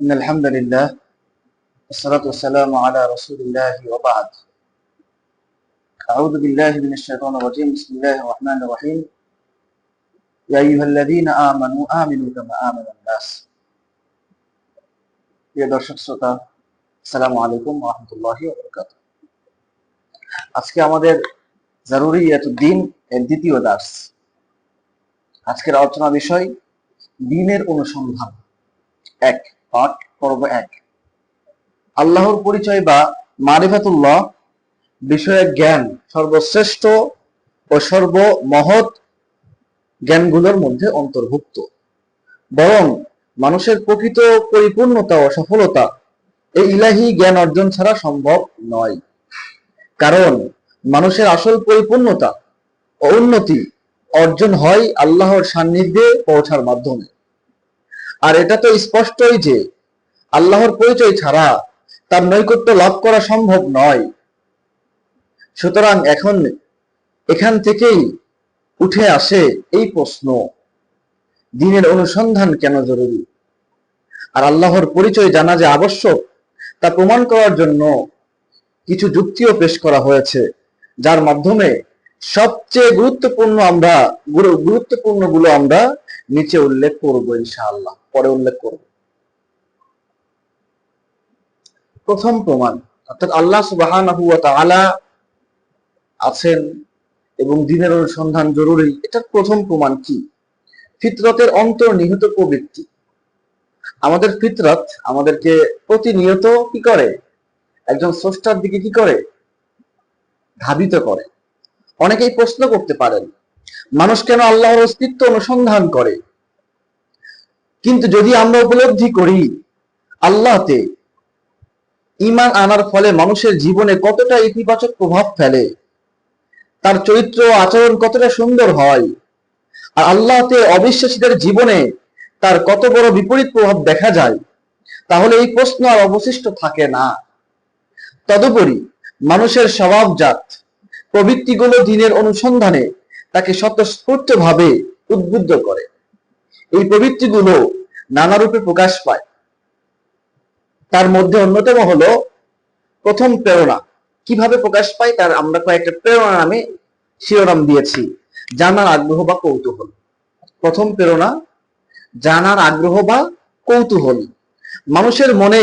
إن الحمد لله والصلاة والسلام على رسول الله وبعد أعوذ بالله من الشيطان الرجيم بسم الله الرحمن الرحيم يا أيها الذين آمنوا آمنوا كما آمن الناس প্রিয় দর্শক শ্রোতা আসসালামু আলাইকুম রহমতুল্লাহি আজকে আমাদের জরুরি দিন এর দ্বিতীয় দাস আজকের আলোচনা বিষয় দিনের অনুসন্ধান এক পাঠ পর্ব এক। আল্লাহর পরিচয় বা মারিফাতুল্লাহ বিষয়ে জ্ঞান সর্বশ্রেষ্ঠ ও সর্বমহৎ জ্ঞানগুলোর মধ্যে অন্তর্ভুক্ত। বরং মানুষের প্রকৃত পরিপূর্ণতা ও সফলতা এই ইলাহি জ্ঞান অর্জন ছাড়া সম্ভব নয়। কারণ মানুষের আসল পরিপূর্ণতা ও উন্নতি অর্জন হয় আল্লাহর সান্নিধ্যে পৌঁছার মাধ্যমে। আর এটা তো স্পষ্টই যে আল্লাহর পরিচয় ছাড়া তার নৈকট্য লাভ করা সম্ভব নয়। সুতরাং এখন এখান থেকেই উঠে আসে এই প্রশ্ন, দিনের অনুসন্ধান কেন জরুরি? আর আল্লাহর পরিচয় জানা যে আবশ্যক, তা প্রমাণ করার জন্য কিছু যুক্তিও পেশ করা হয়েছে, যার মাধ্যমে সবচেয়ে গুরুত্বপূর্ণ আমরা গুরুত্বপূর্ণগুলো আমরা নিচে উল্লেখ করব ইনশাআল্লাহ, পরে উল্লেখ করব। প্রথম প্রমাণ, অর্থাৎ আল্লাহ তাআলা আছেন এবং দিনের অনুসন্ধান জরুরি, এটার প্রথম প্রমাণ কি? ফিতরতের অন্তর্নিহিত প্রবৃত্তি। আমাদের ফিতরত আমাদেরকে প্রতিনিয়ত কি করে? একজন স্রষ্টার দিকে কি করে? ধাবিত করে। অনেকেই প্রশ্ন করতে পারেন মানুষ কেন আল্লাহর অস্তিত্ব অনুসন্ধান করে? কিন্তু যদি আমরা উপলব্ধি করি আল্লাহতে ইমান আনার ফলে মানুষের জীবনে কতটা ইতিবাচক প্রভাব ফেলে, তার চরিত্র আচরণ কতটা সুন্দর হয়, আর আল্লাহতে অবিশ্বাসীদের জীবনে তার কত বড় বিপরীত প্রভাব দেখা যায়, তাহলে এই প্রশ্ন আর অবশিষ্ট থাকে না। তদুপরি মানুষের স্বভাবজাত প্রবৃত্তিগুলো দিনের অনুসন্ধানে তাকে স্বতঃস্ফূর্ত ভাবে উদ্বুদ্ধ করে। এই প্রবৃত্তিগুলো নানা রূপে প্রকাশ পায়। তার মধ্যে অন্যতম হলো প্রথম প্রেরণা। কীভাবে প্রকাশ পায় তার আমরা কয়েকটা প্রেরণা নামে শিরোনাম দিয়েছি। জানার আগ্রহ বা কৌতূহল। প্রথম প্রেরণা, জানার আগ্রহ বা কৌতূহল। মানুষের মনে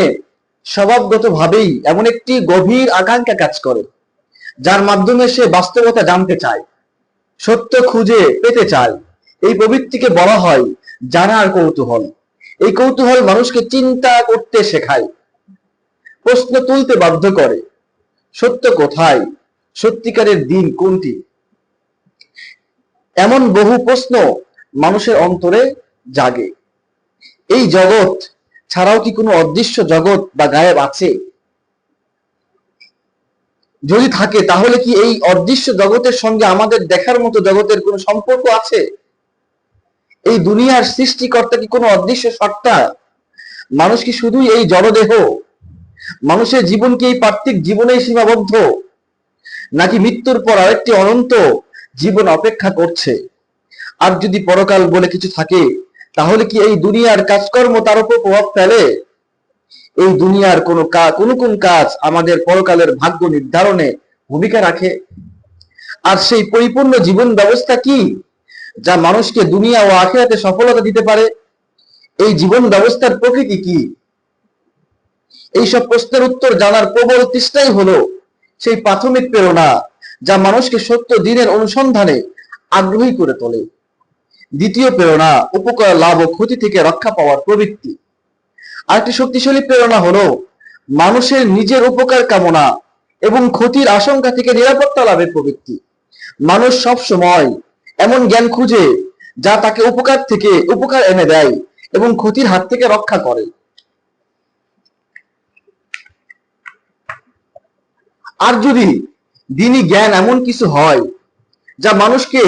স্বভাবগত ভাবেই এমন একটি গভীর আকাঙ্ক্ষা কাজ করে, যার মাধ্যমে সে বাস্তবতা জানতে চায়। সত্য খুঁজে পেতে চায়। এই প্রবৃত্তিকে বলা হয় জানার কৌতূহল। এই কৌতূহল মানুষকে চিন্তা করতে শেখায়। প্রশ্ন তুলতে বাধ্য করে, সত্য কোথায়? সত্যিকারের দিন কোনটি? এমন বহু প্রশ্ন মানুষের অন্তরে জাগে। এই জগৎ ছাড়াও কি কোনো অদৃশ্য জগৎ বা গায়েব আছে? যদি থাকে, তাহলে কি এই অদৃশ্য জগতের সঙ্গে আমাদের দেখার মতো জগতের কোনো সম্পর্ক আছে? এই দুনিয়ার সৃষ্টিকর্তা কি কোনো অদৃশ্য সত্তা? মানুষ কি শুধুই এই জড়দেহ? মানুষের জীবন কি এই পার্থিক জীবনেই সীমাবদ্ধ? নাকি মৃত্যুর পর আরেকটি অনন্ত জীবন অপেক্ষা করছে? আর যদি পরকাল বলে কিছু থাকে, তাহলে কি এই দুনিয়ার কাজকর্ম তার উপর প্রভাব ফেলে? এই দুনিয়ার কোন কোন কোন কাজ আমাদের পরকালের ভাগ্য নির্ধারণে ভূমিকা রাখে? আর সেই পরিপূর্ণ জীবন ব্যবস্থা কি যা মানুষকে দুনিয়া ও আখেরাতে সফলতা দিতে পারে? এই জীবন ব্যবস্থার প্রকৃতি কি? এইসব প্রশ্নের উত্তর জানার প্রবল তৃষ্ণাই হলো সেই প্রাথমিক প্রেরণা যা মানুষকে সত্য দিনের অনুসন্ধানে আগ্রহী করে তোলে। দ্বিতীয় প্রেরণা, উপকার, লাভ ও ক্ষতি থেকে রক্ষা পাওয়ার প্রবৃত্তি। আরেকটি শক্তিশালী প্রেরণা হলো মানুষের নিজের উপকার কামনা এবং ক্ষতির আশঙ্কা থেকে নিরাপত্তা লাভের প্রবৃত্তি। মানুষ সব সময় এমন জ্ঞান খুঁজে যা তাকে উপকার থেকে উপকার এনে দেয় এবং ক্ষতির হাত থেকে রক্ষা করে। আর যদি দিনই জ্ঞান এমন কিছু হয় যা মানুষকে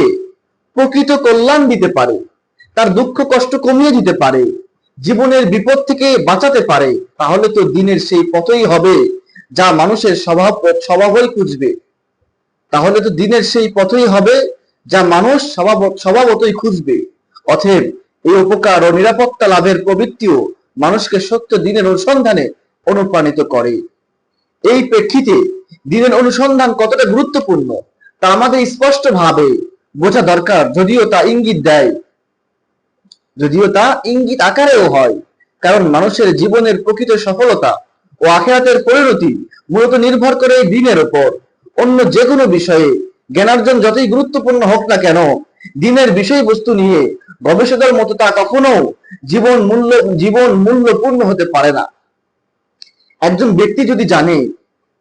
প্রকৃত কল্যাণ দিতে পারে, তার দুঃখ কষ্ট কমিয়ে দিতে পারে জীবনের বিপদ থেকে বাঁচাতে পারে, তাহলে তো দিনের সেই পথই হবে যা মানুষের স্বভাব স্বভাবই খুঁজবে। তাহলে তো দিনের সেই পথই হবে যা মানুষ স্বভাব স্বভাবতই খুঁজবে। অথব এই উপকার ও নিরাপত্তা লাভের প্রবৃত্তিও মানুষকে সত্য দিনের অনুসন্ধানে অনুপ্রাণিত করে। এই প্রেক্ষিতে দিনের অনুসন্ধান কতটা গুরুত্বপূর্ণ তা আমাদের স্পষ্ট ভাবে বোঝা দরকার, যদিও তা ইঙ্গিত দেয় যদিও তা ইঙ্গিত আকারেও হয়, কারণ মানুষের জীবনের প্রকৃত সফলতা ও আখেরাতের পরিণতি মূলত নির্ভর করে এই দিনের উপর। অন্য যে কোনো বিষয়ে জ্ঞানার্জন যতই গুরুত্বপূর্ণ হোক না কেন, দিনের বিষয়বস্তু নিয়ে গবেষকের মতো তা কখনো জীবন মূল্য, জীবন মূল্যপূর্ণ হতে পারে না। একজন ব্যক্তি যদি জানে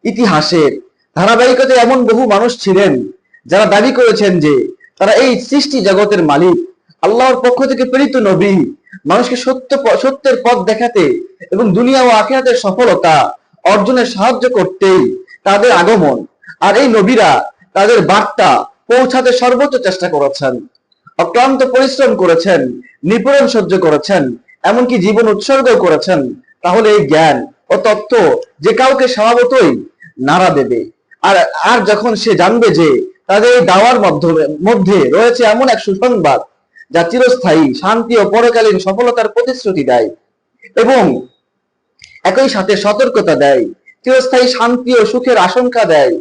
ইতিহাসের ধারাবাহিকতায় এমন বহু মানুষ ছিলেন, যারা দাবি করেছেন যে তারা এই সৃষ্টি জগতের মালিক আল্লাহর পক্ষ থেকে প্রেরিত নবী, মানুষকে সত্য সত্যের পথ দেখাতে এবং দুনিয়া ও আখিরাতের সফলতা অর্জনে সাহায্য করতেই তাদের আগমন। আর এই নবীরা তাদের বার্তা পৌঁছাতে সর্বোচ্চ চেষ্টা করেছেন। অক্লান্ত পরিশ্রম করেছেন, নিপীড়ন সহ্য করেছেন, এমনকি জীবন উৎসর্গ করেছেন। তাহলে এই জ্ঞান ও তত্ত্ব যে কাউকে স্বভাবতই নাড়া দেবে। আর আর যখন সে জানবে যে তাদের এই দাওয়ার মাধ্যমে মধ্যে রয়েছে এমন এক সুসংবাদ যা চিরস্থায়ী, শান্তি ও পরকালীন সফলতার প্রতিশ্রুতি দেয় এবং একই সাথে সতর্কতা দেয়, চিরস্থায়ী শান্তি ও সুখের আশঙ্কা দেয়,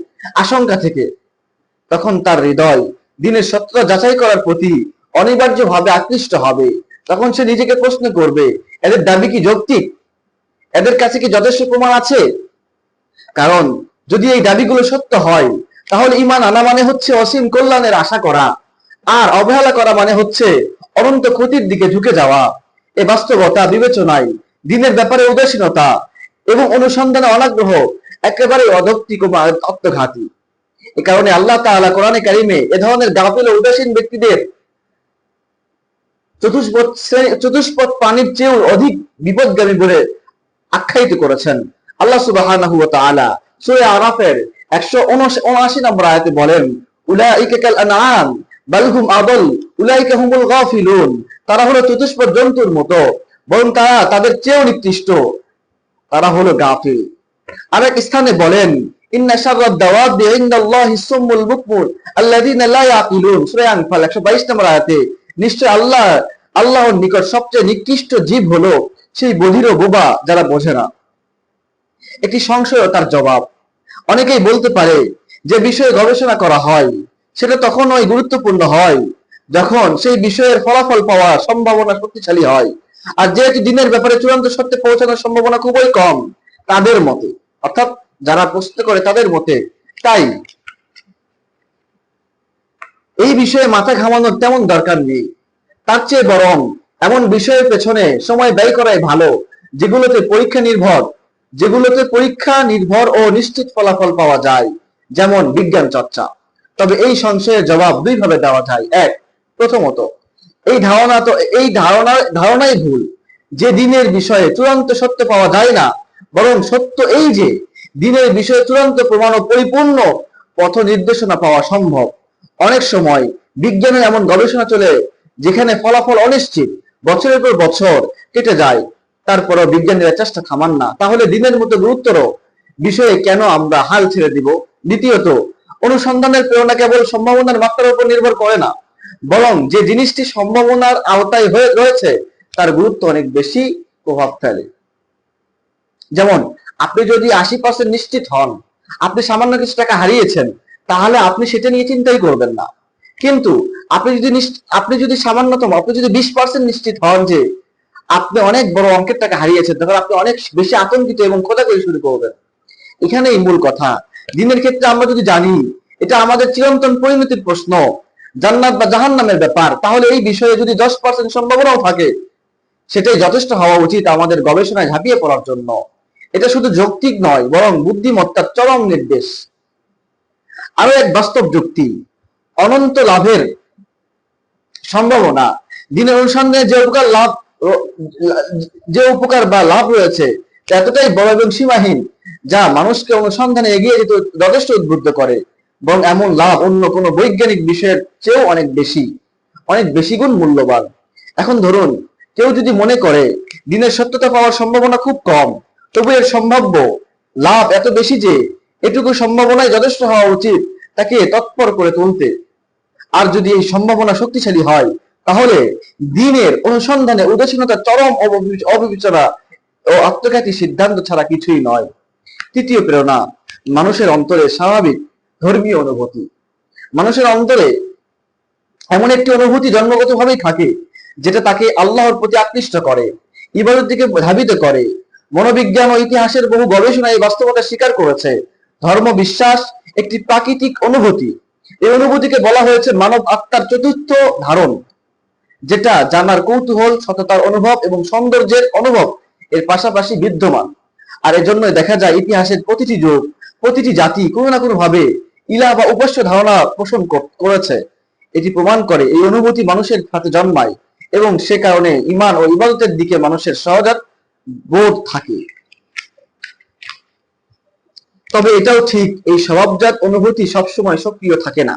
আশঙ্কা থেকে তখন তার হৃদয় দিনের সত্যতা যাচাই করার প্রতি অনিবার্যভাবে আকৃষ্ট হবে। তখন সে নিজেকে প্রশ্ন করবে, এদের দাবি কি যৌক্তিক? এদের কাছে কি যথেষ্ট প্রমাণ আছে? কারণ যদি এই দাবিগুলো সত্য হয়, তাহলে ইমান আনা মানে হচ্ছে অসীম কল্যাণের আশা করা। আর অবহেলা করা মানে হচ্ছে অনন্ত ক্ষতির দিকে ঝুঁকে যাওয়া। এ বাস্তবতা বিবেচনায়, দিনের ব্যাপারে উদাসীনতা এবং অনুসন্ধানে অনাগ্রহ একেবারে অযৌক্তিক ও আত্মঘাতী এ কারণে আল্লাহ তাআলা কোরআনে কারিমে এ ধরনের গাফিল ও উদাসীন ব্যক্তিদের চতুষ্পদ চতুষ্পদ প্রাণীর চেয়েও অধিক বিপদগামী বলে আখ্যায়িত করেছেন আল্লাহ তাআলা। সূরা আরাফের 179 নম্বর আয়াতে বলেন, উলাইকা কাল আনআম বাল হুম আদল, উলাইকা গাফিলুন। তারা হলো চতুষ্পদ জন্তুর মতো, বরং তারা তাদের চেয়েও নিকৃষ্ট। তারা হলো গাফিল। আর এক স্থানে বলেন, ইন্না শাররাদ ইনদাল্লাহি বুকমুল আল্লাযীনা লা ইয়াকিলুন। সূরা আনফাল 122 নম্বর আয়াতে, নিশ্চয় আল্লাহ, আল্লাহর নিকট সবচেয়ে নিকৃষ্ট জীব হলো সেই বধির বোবা যারা বোঝে না। একটি সংশয় তার জবাব। অনেকেই বলতে পারে, যে বিষয়ে গবেষণা করা হয় সেটা তখনই গুরুত্বপূর্ণ হয় যখন সেই বিষয়ের ফলাফল পাওয়ার সম্ভাবনা শক্তিশালী হয়। আর যেহেতু দিনের ব্যাপারে চূড়ান্ত সত্যে পৌঁছানোর সম্ভাবনা খুবই কম তাদের মতে, অর্থাৎ যারা প্রশ্ন করে তাদের মতে, তাই এই বিষয়ে মাথা ঘামানোর তেমন দরকার নেই। তার চেয়ে বরং এমন বিষয়ের পেছনে সময় ব্যয় করাই ভালো, যেগুলোতে পরীক্ষা নির্ভর, যেগুলোতে পরীক্ষা নির্ভর ও নিশ্চিত ফলাফল পাওয়া যায়, যেমন বিজ্ঞান চর্চা। তবে এই সংশয়ের জবাব দুইভাবে দেওয়া যায়। এক, প্রথমত, এই ধারণা তো, এই ধারণা, ধারণাই ভুল। যে দিনের বিষয়ে চূড়ান্ত সত্য পাওয়া যায় না, বরং সত্য এই যে, দিনের বিষয়ে চূড়ান্ত প্রমাণ ও পরিপূর্ণ পথ নির্দেশনা পাওয়া সম্ভব। অনেক সময় বিজ্ঞানের এমন গবেষণা চলে, যেখানে ফলাফল অনিশ্চিত, বছরের পর বছর কেটে যায়, তারপরও বিজ্ঞানীরা চেষ্টা থামান না। তাহলে দিনের মতো গুরুত্বর বিষয়ে কেন আমরা হাল ছেড়ে দিব? দ্বিতীয়ত অনুসন্ধানের প্রেরণা কেবল সম্ভাবনার মাত্রার উপর নির্ভর করে না, বরং যে জিনিসটি সম্ভাবনার আওতায় হয়ে রয়েছে, তার গুরুত্ব অনেক বেশি প্রভাব ফেলে। যেমন, আপনি যদি আশি পার্সেন্ট নিশ্চিত হন, আপনি সামান্য কিছু টাকা হারিয়েছেন, তাহলে আপনি সেটা নিয়ে চিন্তাই করবেন না। কিন্তু আপনি যদি আপনি যদি সামান্যতম, আপনি যদি বিশ পার্সেন্ট নিশ্চিত হন যে আপনি অনেক বড় অঙ্কের টাকা হারিয়েছেন তখন আপনি অনেক বেশি আতঙ্কিত এবং খোঁজাখুঁজি শুরু করবেন। এখানেই মূল কথা। দিনের ক্ষেত্রে আমরা যদি জানি, এটা আমাদের চিরন্তন পরিণতির প্রশ্ন, জান্নাত বা জাহান্নামের ব্যাপার, তাহলে এই বিষয়ে যদি দশ পার্সেন্ট সম্ভাবনাও থাকে, সেটাই যথেষ্ট হওয়া উচিত আমাদের গবেষণায় ঝাঁপিয়ে পড়ার জন্য। এটা শুধু যৌক্তিক নয়, বরং বুদ্ধিমত্তার চরম নির্দেশ। আরও এক বাস্তব যুক্তি, অনন্ত লাভের সম্ভাবনা। দিনের অনুসন্ধানে যে উপকার লাভ যে উপকার বা লাভ রয়েছে এতটাই বড় এবং সীমাহীন যা মানুষকে অনুসন্ধানে এগিয়ে যেতে যথেষ্ট উদ্বুদ্ধ করে এবং এমন লাভ অন্য কোনো বৈজ্ঞানিক বিষয়ের চেয়েও অনেক বেশি অনেক বেশি গুণ মূল্যবান। এখন ধরুন, কেউ যদি মনে করে, দিনের সত্যতা পাওয়ার সম্ভাবনা খুব কম, তবু এর সম্ভাব্য লাভ এত বেশি যে এটুকু সম্ভাবনায় যথেষ্ট হওয়া উচিত তাকে তৎপর করে তুলতে। আর যদি এই সম্ভাবনা শক্তিশালী হয়, তাহলে দিনের অনুসন্ধানে উদাসীনতার চরম অববি- অবিবেচনা ও আত্মঘাতী সিদ্ধান্ত ছাড়া কিছুই নয়। তৃতীয় প্রেরণা, মানুষের অন্তরে স্বাভাবিক ধর্মীয় অনুভূতি। মানুষের অন্তরে এমন একটি অনুভূতি জন্মগতভাবেই থাকে, যেটা তাকে আল্লাহর প্রতি আকৃষ্ট করে ইবাদত দিকে ধাবিত করে। মনোবিজ্ঞান ও ইতিহাসের বহু গবেষণা এই বাস্তবতা স্বীকার করেছে। ধর্ম বিশ্বাস একটি প্রাকৃতিক অনুভূতি। এই অনুভূতিকে বলা হয়েছে মানব আত্মার চতুর্থ ধারণ, যেটা জানার কৌতূহল, সততার অনুভব এবং সৌন্দর্যের অনুভব এর পাশাপাশি বিদ্যমান। আর এজন্য দেখা যায় ইতিহাসের প্রতিটি যুগ, প্রতিটি জাতি কোনো না কোনো ভাবে ইলা বা উপাস্য ধারণা পোষণ করেছে। এটি প্রমাণ করে এই অনুভূতি মানুষের সাথে জন্মায় এবং সে কারণে ইমান ও ইবাদতের দিকে মানুষের সহজাত বোধ থাকে। তবে এটাও ঠিক, এই স্বভাবজাত অনুভূতি সবসময় সক্রিয় থাকে না।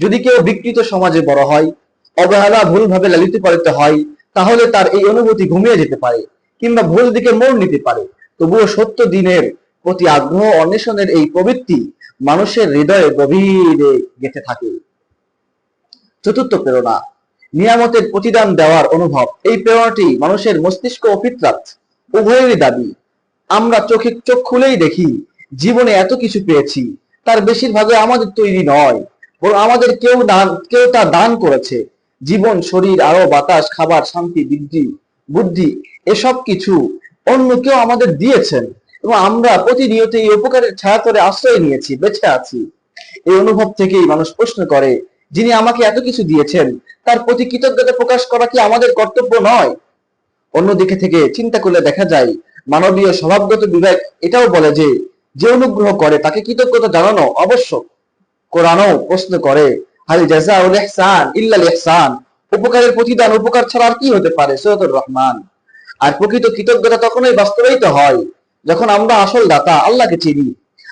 যদি কেউ বিকৃত সমাজে বড় হয়, অবহেলা ভুলভাবে লালিত পালিত হয়, তাহলে তার এই অনুভূতি ঘুমিয়ে যেতে পারে কিংবা ভুল দিকে মোড় নিতে পারে। তবুও সত্য দিনের প্রতি আগ্রহ অন্বেষণের এই প্রবৃত্তি মানুষের হৃদয়ে গভীরে গেঁথে থাকে। চতুর্থ প্রেরণা, নিয়ামতের প্রতিদান দেওয়ার অনুভব। এই প্রেরণাটি মানুষের মস্তিষ্ক ও ফিতরাত, উভয়েরই দাবি। আমরা চোখে চোখ খুলেই দেখি, জীবনে এত কিছু পেয়েছি, তার বেশিরভাগই আমাদের তৈরি নয়, বরং আমাদের কেউ দান, কেউ তা দান করেছে। জীবন, শরীর, আরও বাতাস, খাবার, শান্তি, বৃদ্ধি, বুদ্ধি, এসব কিছু অন্য কেউ আমাদের দিয়েছেন। এবং আমরা প্রতিনিয়ত এই উপকারের ছায়াতলে আশ্রয় নিয়েছি, বেঁচে আছি। এই অনুভব থেকেই মানুষ প্রশ্ন করে, যিনি আমাকে এত কিছু দিয়েছেন, তার প্রতি কৃতজ্ঞতা প্রকাশ করা কি আমাদের কর্তব্য নয়? অন্যদিকে থেকে চিন্তা করলে দেখা যায়, মানবীয় স্বভাবগত বিবেক এটাও বলে যে যে অনুগ্রহ করে তাকে কৃতজ্ঞতা জানানো আবশ্যক। কোরআনও প্রশ্ন করে, হাল জাযাউল ইহসান ইল্লাল ইহসান? উপকারের প্রতিদান উপকার ছাড়া আর কি হতে পারে, সৈয়দুর রহমান? আর প্রকৃত কৃতজ্ঞতা তখনই বাস্তবায়িত হয় যখন আমরা আসল দাতা, আল্লাহকে চিনি।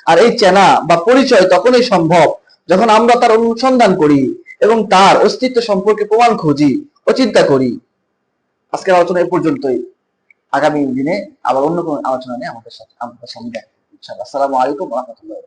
আর এই চেনা বা পরিচয় তখনই সম্ভব যখন আমরা তার অনুসন্ধান করি এবং তার অস্তিত্ব সম্পর্কে প্রমাণ খুঁজি ও চিন্তা করি। আজকের আলোচনা এ পর্যন্তই। আগামী দিনে আবার অন্য কোনো আলোচনা নিয়ে আমাদের সাথে আমাদের দেখা আসসালামু আলাইকুম রহমতুল্লাহ